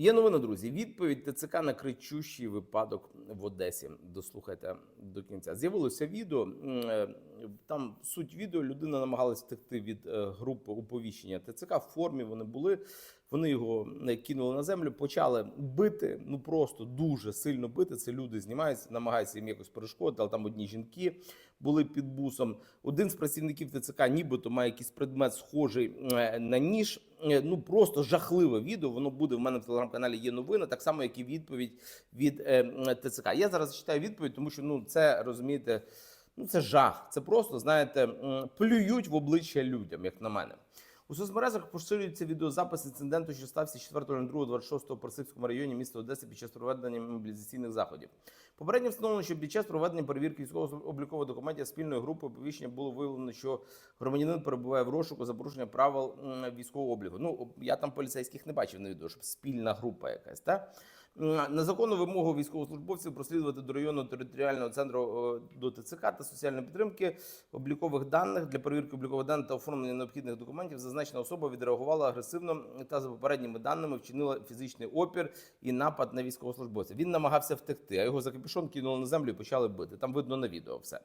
Є новина, друзі. Відповідь ТЦК на кричущий випадок в Одесі. Дослухайте до кінця. З'явилося відео. Там суть відео. Людина намагалась втекти від е, групи оповіщення ТЦК. В формі вони були. Вони його е, кинули на землю, почали бити. Ну просто дуже сильно бити. Це люди знімаються, намагаються їм якось перешкодити, але там одні жінки були під бусом. Один з працівників ТЦК, нібито має якийсь предмет схожий е, на ніж. Ну просто жахливе відео. Воно буде в мене в телеграм-каналі. Є новина, так само як і відповідь від ТЦК. Я зараз читаю відповідь, тому що ну це розумієте. Ну це жах. Це просто знаєте, плюють в обличчя людям, як на мене. У соцмережах поширюється відеозапис інциденту, що стався 4.02.26 в Персидському районі міста Одеси під час проведення мобілізаційних заходів. Попередньо встановлено, що під час проведення перевірки військово-облікових документів спільної групи оповіщення було виявлено, що громадянин перебуває в розшуку за порушення правил військового обліку. Ну я там поліцейських не бачив на відео, щоб спільна група якась, та М, на законну вимогу військовослужбовців прослідувати до районного територіального центру до ТЦК та соціальної підтримки облікових даних для перевірки облікових даних та оформлення необхідних документів. Зазначена особа відреагувала агресивно та за попередніми даними вчинила фізичний опір і напад на військовослужбовця. Він намагався втекти, а його за капюшон кинули на землю і почали бити. Там видно на відео все.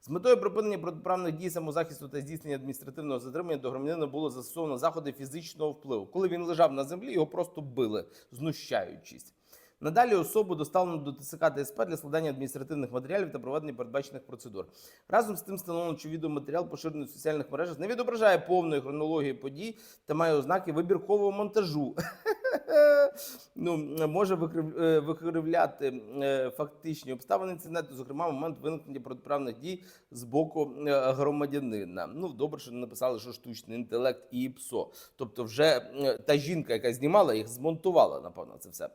З метою припинення протиправних дій самозахисту та здійснення адміністративного затримання до громадянина було застосовано заходи фізичного впливу. Коли він лежав на землі, його просто били, знущаючись. Надалі особу доставлено до ТСК та для складання адміністративних матеріалів та проведення передбачених процедур. Разом з тим встановлено, що відеоматеріал, поширений в соціальних мережах, не відображає повної хронології подій та має ознаки вибіркового монтажу. Ну, може е, викривляти е, фактичні обставини інциденту, зокрема, момент виникнення протиправних дій з боку е, громадянина. Ну, добре, що не написали, що штучний інтелект і ПСО. Тобто, вже та жінка, яка знімала їх, змонтувала, напевно, це все.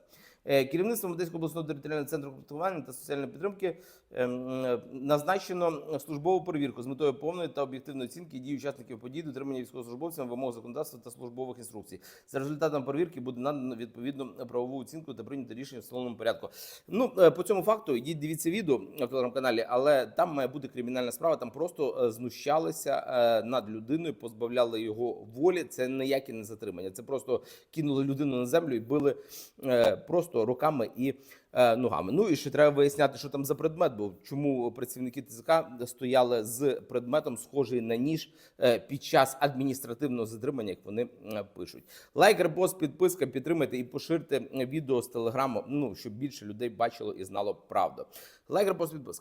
Е, Керівництвом Одеського обласного територіального центру комплектування та соціальної підтримки ем, назначено службову перевірку з метою повної та об'єктивної оцінки дій учасників подій, дотримання військовослужбовцями вимог законодавства та службових інструкцій. За результатом перевірки буде надано відповідну правову оцінку та прийнято рішення в встановленому порядку. Ну е, по цьому факту йдіть дивіться відео в телеграм-каналі, але там має бути кримінальна справа. Там просто е, знущалися над людиною, позбавляли його волі. Це ніяке не затримання. Це просто кинули людину на землю і били е, просто руками і е, ногами. Ну і ще треба виясняти, що там за предмет був. Чому працівники ТЗК стояли з предметом, схожий на ніж е, під час адміністративного затримання, як вони е, пишуть. Лайк, репост, підписка, підтримайте і поширте відео з телеграму. Ну щоб більше людей бачило і знало правду. Лайк, репост, підписка.